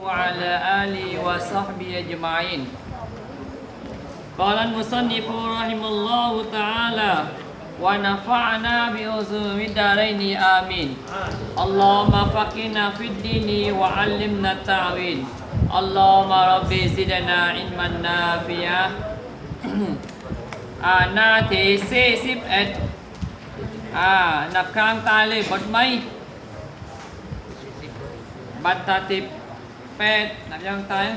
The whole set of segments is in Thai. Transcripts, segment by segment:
وعلى آله وصحبه أجمعين قال المصنف رحمه الله تعالى ونفعنا بعلوم الدارين آمين اللهم فقنا في الدين وعلمنا التعويل اللهم ربي زدنا علما نافعا อ่าหน้าทีสี่สิบเอ็ดอ่านับข้างตายเลยบทไหมบัตรติบแปดนับ ยังตาย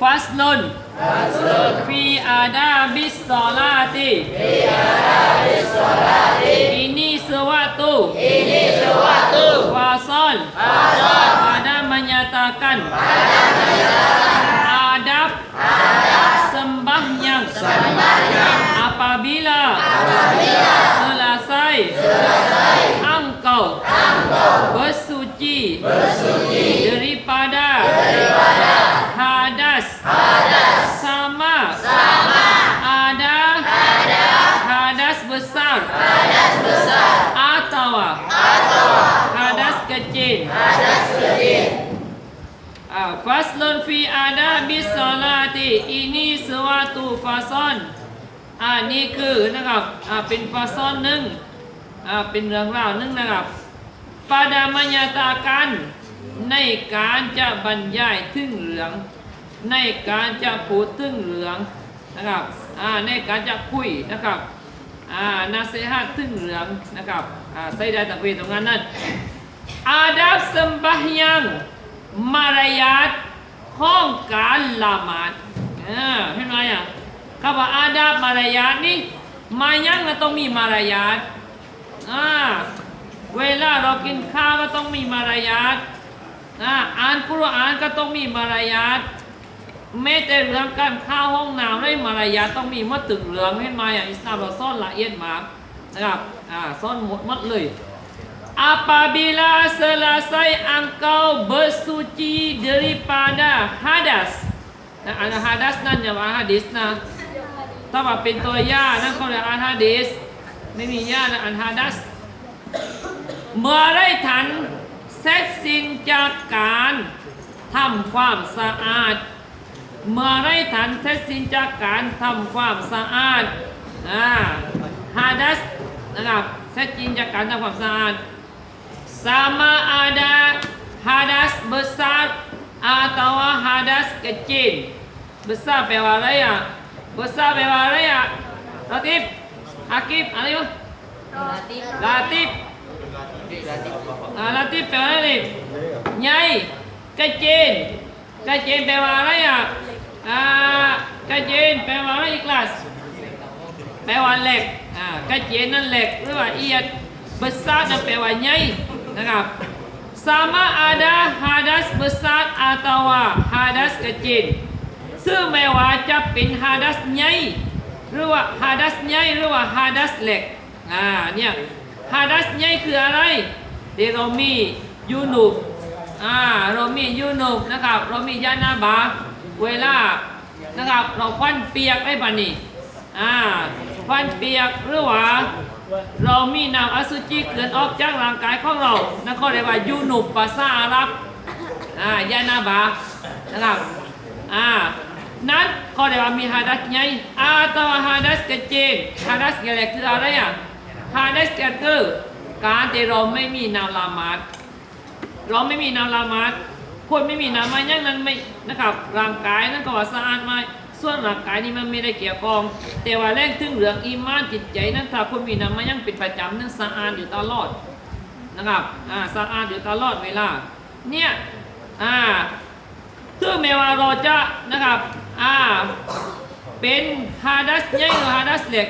ฟัสลุนฟีอาดาบิสซอลาติอินี่สวาตุฟาซอล pada menyatakan adab sembahyang apabila selesai engkau bersuci daripada hadas sama ada hadas besar atau hadas kecil Ah, faslun fi adabi salati ini suatu fason อ่านี่คือนะครับอ่าเป็นฟาซอนหนึ่งอ่าเป็นเรื่องราวหนึ่งนะครับ ปาดามญตากันในการจะบรรยายถึงเหลือง ในการจะพูดถึงเหลืองนะครับอ่าในการจะคุยนะครับอ่านาเซฮัตถึงเหลืองนะครับอ่าใส่ได้ตะเวนตรงนั้นนั่นอาดับสมบห์ยังมารยาทของการละหมาดเออเห็นไหมอะคำว่าอาดับมารยาทนี่มายังก็ต้องมีมารยาทอ่า เวลาเรากินข้าวก็ต้องมีมารยาทอ่าอ่านกุรอานก็ต้องมีมารยาทแม้แต่เรื่องการข้าวห้องน้ำในมารยาทต้องมีมัดตึกเหลืองเห็นไหมอะอิสลามเราซ่อนละเอียดมากนะครับอ่าซ่อนหมดหมดเลย apabila selesai engkau bersuci daripada hadas นะอันฮาดัสนั่นอย่าว่าฮะดิษนะถ้าว่าเป็นตัวย่านั่นเขาเรียกอันฮะดิษไม่มีย่านะอันฮาดัส เมื่อได้ทันเสร็จสิ้นจากการทำความสะอาด เมื่อได้ทันเสร็จสิ้นจากการทำความสะอาดอ่าฮาดัสนะครับเสร็จสิ้นจากการทำความสะอาด sama ada hadas besar atau hadas kecil. Besar แปลว่าอะไรอะ besar แปลว่าอะไรอะลาติฟอากิบอะไรวะลาติฟ อาลาติแปลว่าอะไรใหญ่กระเจนกระเจนแปลว่าอะไรอะอ่ากระเจนแปลว่าอะไรอีกลาสแปลว่าเหล็กอ่ากระเจนนั่นเหล็กหรือว่าเอียด besar นั่นแปลว่าใหญ่นะครับ sama ada hadas besar atau hadas kecil ซึ่งไม่ว่าจะเป็น hadas ใหญ่หรือว่า hadas ใหญ่หรือว่า hadas เหล็กอ่าเนี่ย hadas ใหญ่คืออะไรเดี๋ยวเรมียูนุบอ่าเรามียูนุบนะครับเรามียานาบาเวลานะครับเราควันเปียกได้ปะนี่อ่าควันเปียกหรือว่าเรามีนำอสุจิเกิดออกจากร่างกายของเรานั่นก็เรียกว่ายูนุบภาษาอาหรับอ่ายานาบานะครับอ่านั้นก็เรียกว่ามีฮาดัสใหญ่อาตัวฮาดัสกระเจนฮาดัสอะไรคืออะไรอะ ฮาดัสก็คือการที่เราไม่มีน้ำละหมาดเราไม่มีน้ำละหมาดคนไม่มีน้ำมายังนั้นไม่นะครับร่างกายนั้นก็ว่าสะอาดไหมส่วนร่างกายนี่มันไม่ได้เกี่ยวข้อง แต่ว่าแรงถึงเรื่องอีมานจิตใจนั้นถ้าคนมีน้ำมายังเป็นประจำนั้นสะอาดอยู่ตลอดนะครับอ่าสะอาดอยู่ตลอดเวลาเนี่ยอ่าถึงแม้ว่าเราจะนะครับอ่าเป็นฮาดัสใหญ่หรือฮาดัสเล็ก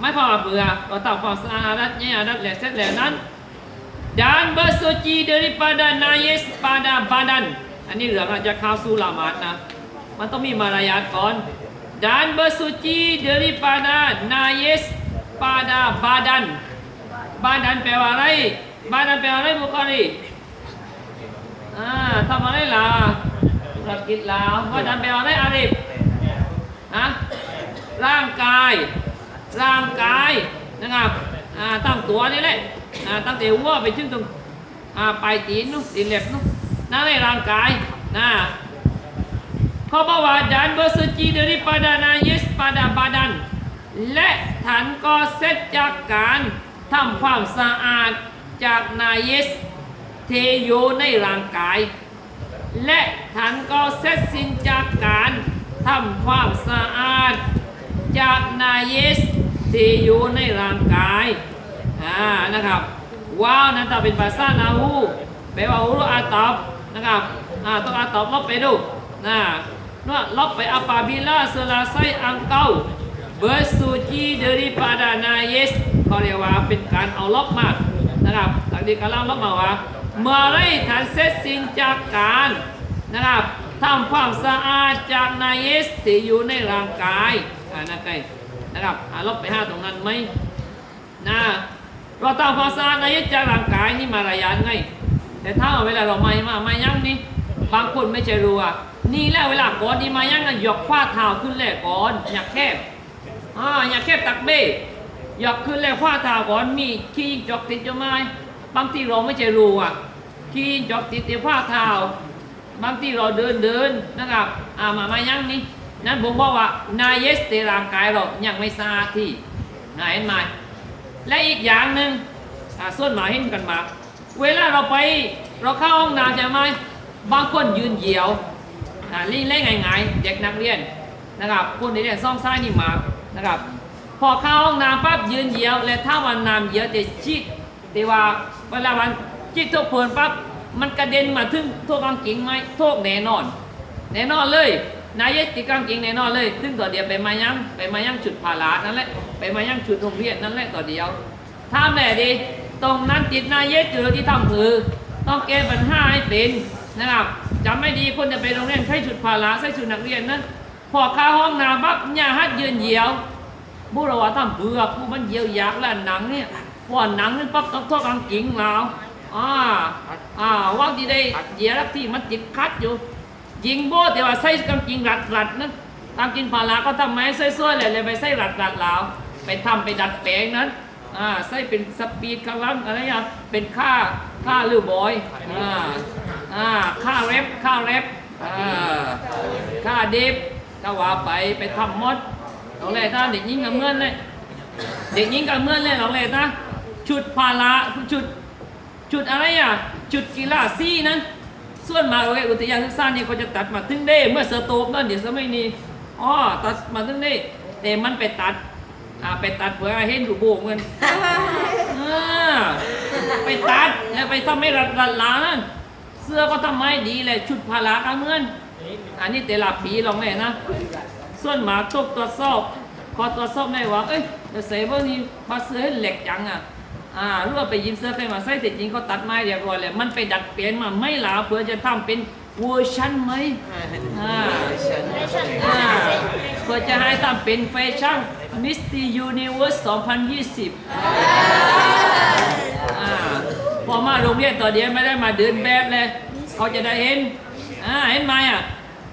ไม่พอเบื่อเราทำความสะอาดฮาดัสใหญ่ฮาดัสเล็กเสร็จแล้วนั้น dan bersuci daripada najis pada badan อันนี้เหลืองอาจจะเข้าสู่ละหมาดนะ มันต้องมีมารยาทก่อน dan bersuci daripada najis pada badan badan แปลว่าอะไร badan แปลว่าอะไรบุคคลีอ่าทำอะไรล่ะธุรกิจลาว badan แปลว่าอะไรอาริฟฮะร่างกาย ร่างกายนะครับตั้งตัวนี่แหละตั้งแต่หัวไปถึงตรงปลายตีนนู้นตีนเล็บนู้นนั่นในร่างกายนะเขาบอกว่า dan bersuci daripada najis pada badan และท่านก็เสร็จจากการทำความสะอาดจากนายสเทอยู่ในร่างกาย และท่านก็เสร็จสิ้นจากการทำความสะอาดจากนายส ที่อยู่ในร่างกายอ่านะครับว้าวนั่นถ้าเป็นภาษานาฮูแปลว่าอุรุอาตอบนะครับอ่าต้องอาตอบลบไปดูนะนวดลบไปอัปาบิลา selesai engkau bersuci daripada najis เขาเรียกว่าเป็นการเอาลบมานะครับตักดีกาล่าลบมาว่าเมื่อไรท่านเสร็จสิ้นจากการนะครับทำความสะอาดจากนายสที่อยู่ในร่างกายอ่านะไก นะครับอ่าลบไปห้าตรงนั้นไหมนะเราทำความสะอาดนยิสจากร่างกายนี่มาระยะไง แต่ถ้าเวลาเราไม่มาไม่ยั้งนี่บางคนไม่ใช่รู้ว่านี่แหละเวลาก่อนนี่มายั้งกันยกฝ้าเท้าขึ้นแรกก่อนอยากแคบอ่าอยากแคบตักเบ้ยกขึ้นแรกฝ้าเท้าก่อนมีขี้ยงจอกติดอยู่ไหมบางทีเราไม่ใช่รู้อะขี้ยงจอกติดที่ฝ้าเท้าบางทีเราเดินเดินนะครับอ่ามามายั่งนี่ นั่นผมบอกว่า นายเยสในร่างกายเรายังไม่สะอาดที่นะเห็นไหมและอีกอย่างหนึ่งส่วนหมาเห็นกันมา เวลาเราไปเราเข้าห้องน้ำใช่ไหมบางคนยืนเหยียวลิ่งเล่งไงายๆเด็กนักเรียนนะครับคนที่เรียนซ่องซ้ายนี่มานะครับ พอเข้าห้องน้ำปั๊บยืนเหยียวและถ้าวันน้ำเหยียวจะชิดแต่ว่าเวลาวันชิดทุกเพลินปั๊บมันกระเด็นมาถึงทั่วกางเกงไหมทั่วแน่นอน แน่นอนเลย นายติกางเกงแน่นอนเลย ซึ่งต่อเดียวไปมายังไปมายังจุดพาลานั่นแหละ ไปมายังจุดโรงเรียนนั่นแหละต่อเดียว ถ้าแม่ดี ตรงนั้นติดนายเยจุดที่ทำคือ ต้องแก้ปัญหาให้เป็นนะครับจำไม่ดีคนจะไปโรงเรียนใช้ชุดพาลาใส่ชุดนักเรียนนั้น พอเข้าห้องน้ำปั๊บอย่าฮัดยืนเหยียวบุรุษว่าทำเบื่อผู้มันเยียวยากแล้วหนังเนี่ยพอหนังนี่ปั๊บต้องทอกกางเกิงเราอ่าอ่าว่างที่ได้เหยียรักที่มันติดคัดอยู่ ยิงโบแต่ว่าใส่กางเกิงรัดรัดๆนั้นกางเกิงพาราก็ทำไม้สวยๆเลยเลยไปใส่รัดรัดแล้วไปทำไปดัดแปลงนั้นอ่าใส่เป็นสปีดคลังอะไรอย่างเป็นค่าค่าลือบอยอ่าอ่าค่าเรปค่าเรปอ่าค่าเดฟก็ว่าไปไปทำมดลองเลยนะเด็กยิงกับเมื่อนเลยเด็กยิงกับเมื่อนเลยลองเลยนะชุดพาราชุดชุดอะไรอะชุดกีฬาซี่นั้น ส่วนมากโรงเรียอุทยานศึกษานี่เขาจะตัดมาถึงเด้ เมื่อเสือโตบนั่นเดี๋ยวสมัยนี้อ๋อตัดมาถึงเด้แต่มันไปตัดอ่าไปตัดเพื่อให้เห็นดูโบกเงินอ่าไปตัดแล้วไปทำให้รัดรัดหลานั่นเสื้อก็ทำให้ดีเลยชุดพารากับเมื่อนอันนี้แต่ละปีลองเลยนะ ส่วนหมากทุกตรวจสอบพอตรวจสอบได้ว่าเอ้ยเดี๋ยวเซเวอนี่มาซื้อเหล็กจังอะ อ่ารู้ว่าไปยิมเสื้อใครมาใส่แต่จริงเขาตัดไม้เรียบร้อยแล้วมันไปดัดเปลี่ยนมาไม่หลาเพื่อจะทำเป็นเวอร์ชันไหมอ่าอ่าเพื่อจะให้ทำเป็นแฟชั่นมิสตียูนิเวอร์ส2020อ่าพอมาโรงเรียนต่อเดียวไม่ได้มาเดินแบบเลยเขาจะได้เห็นอ่าเห็นไหมอะ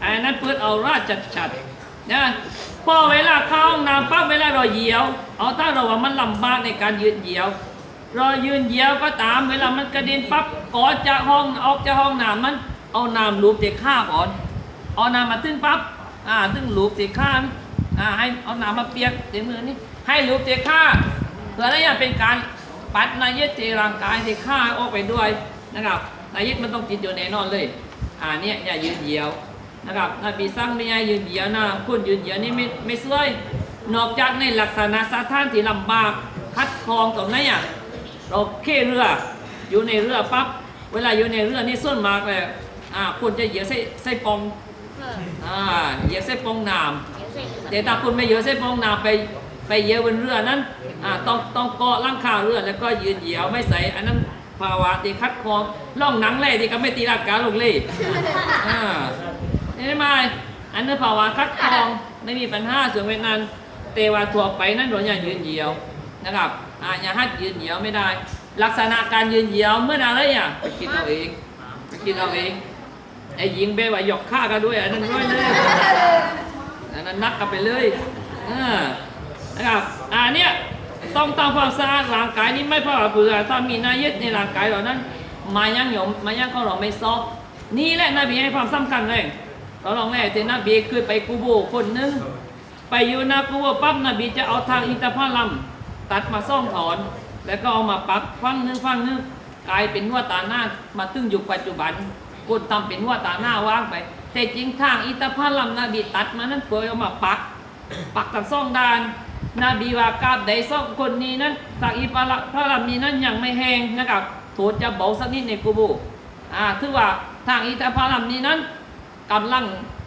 อันนั้นเปิดเอาราดจัดๆนะพอเวลาเข้าห้องน้ำปั๊บเวลาเราเหยียว เอาถ้าเราว่ามันลำบากในการยืนเหยียว รายืนเหยียวก็ตามเวลามันกระเด็นปั๊บก่อนจากห้องออกจากห้องน้ำมัน เอาน้ำลูบเตะข้าก่อน เอาน้ำมาตึ้งปั๊บอ่าตึ้งลูบเตะข้าอ่าให้เอาน้ำมาเปียกเตะมือนี่ให้ลูบเตะข้าเพื่ออะไรอยางเป็นการปัดนายเยดเตะร่างกายเตะข้าออกไปด้วยนะครับนายเยดมันต้องติดอยู่แน่นอนเลย อ่าเนี่ยอย่ายืนเหยียวนะครับนบีสั่งไม่ให้ยืนเหยียวนะคุณยืนเหยียวนี่ไม่ไม่สวยนอกจากในลักษณะสถานที่ลำบากคัดคลองตรงไหนอะ เราเค่เรืออยู่ในเรือปั๊บเวลาอยู่ในเรือนี่ส่วนมากเลยอ่าคุณจะเหยียวใส่ใส่ปองอ่าเหยียวใส่ปองน้ำแต่ถ้าคุณไม่เหยียวใส่ปองน้ำไปไปเหยียวบนเรือนั้นอ่าต้องต้องเกาะล่างคาเรือแล้วก็ยืนเหยียวไม่ใส่อันนั้นภาวะที่คัดคลองล่องหนังเล่ที่ก็ไม่ตีรากกาลงเล่อ่าเห็นไหมอันนั้นภาวะคัดกรองไม่มีปัญหาส่วนเวียดนามแต่ว่าทั่วไปนั้นโดนอย่างยืนเหยียวนะครับ อ่าอย่าหัดยืนเหยียวไม่ได้ ลักษณะการยืนเหยียวเมื่ออะไรอะไปคิดเอาเองไปคิดเอาเองไอ้ยิงเบว่าหยอกฆ่ากันด้วยอันนั้นร้อยเลยอันนั้นนักกันไปเลยอ่านะครับอ่าเนี่ยต้องทำความสะอาดร่างกายนี่ไม่เพราะว่าเบื่อถ้ามีนายึดในร่างกายเหล่านั้น มายังหยมมายังก็เราไม่ซอกนี่แหละนบีให้ความสำคัญเลยเราลองแรกที่นบีคือไปกูโบคนหนึงไปอยู่นากูโบปั๊บนบีจะเอาทางอินทผลัม ตัดมาซ่องถอน แล้วก็เอามาปักฟังนึงฟังนึงกลายเป็นหัวตาหน้ามาตึงอยู่ปัจจุบันคนทำเป็นหัวตาหน้าว่างไป แต่จริงทางอินทผลัมนาบีตัดมานั้นเพื่อเอามาปัก ปักกันซ่องดานนาบีว่ากาบใดซ่องคนนี้นั้นจากอีปาลพระลำนี้นั้นยังไม่แห้งนะครับโทษจะเบาสักนิดในกูบูอ่าถือว่าทางอีตาพระลำนี้นั้นกำลัง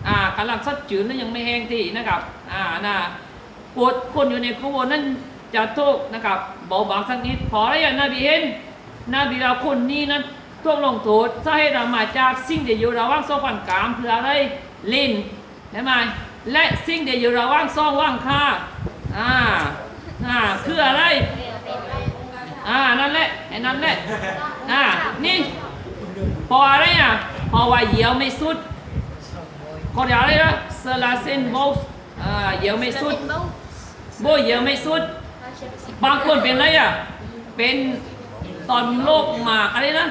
อ่ากำลังสัดจืดนั้นยังไม่แห้งที่นะครับอ่านะปวดคนอยู่ในกูบูนั้น จะโทษนะครับเบาบางสักนิดพอแล้วอย่างนบีเห็นนบีว่าคนนี้นั้นต้องลงโทษสาเหตุมาจากสิ่งที่อยู่ระหว่างโซฟันกามเพื่ออะไรลิ้นใช่ไหมและสิ่งที่อยู่ระหว่างซ่องว่างค่าอ่าอ่าคืออะไรอ่านั่นแหละไอ้นั่นแหละอ่านี่พออะไรอะพอว่าเหยียวไม่สุดเขาเรียกอะไรนะเซลาเซนโบสอ่าเหยียวไม่สุดโบเหยียวไม่สุด บางคนเป็นอะไรอะ เป็นตอนโรคหมากอะไรนะ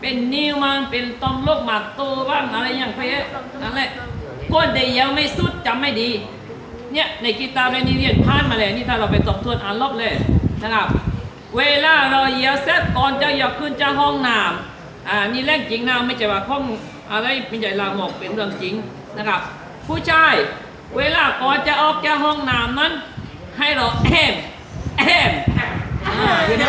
เป็นนิ้วมัน เป็นตอมโรคหมากโตบ้างอะไรอย่างเงี้ยนั่นแหละก้นเดียวไม่สุดจำไม่ดี เนี่ยในกีตาร์ในนิเรียนผ่านมาเลยนี่ถ้าเราไปตบทวนอ่านรอบเลยนะครับ เวลาเราเหยียวเสร็จก่อนจะอยากขึ้นจะห้องน้ำอ่านี่แรงจริงนะไม่ใช่ว่าห้องอะไรเป็นใหญ่ลามกเป็นเรื่องจริงนะครับ ผู้ชายเวลาก่อนจะออกจากห้องน้ำนั้น ให้เราแอม แอมอ่าอยู่ใน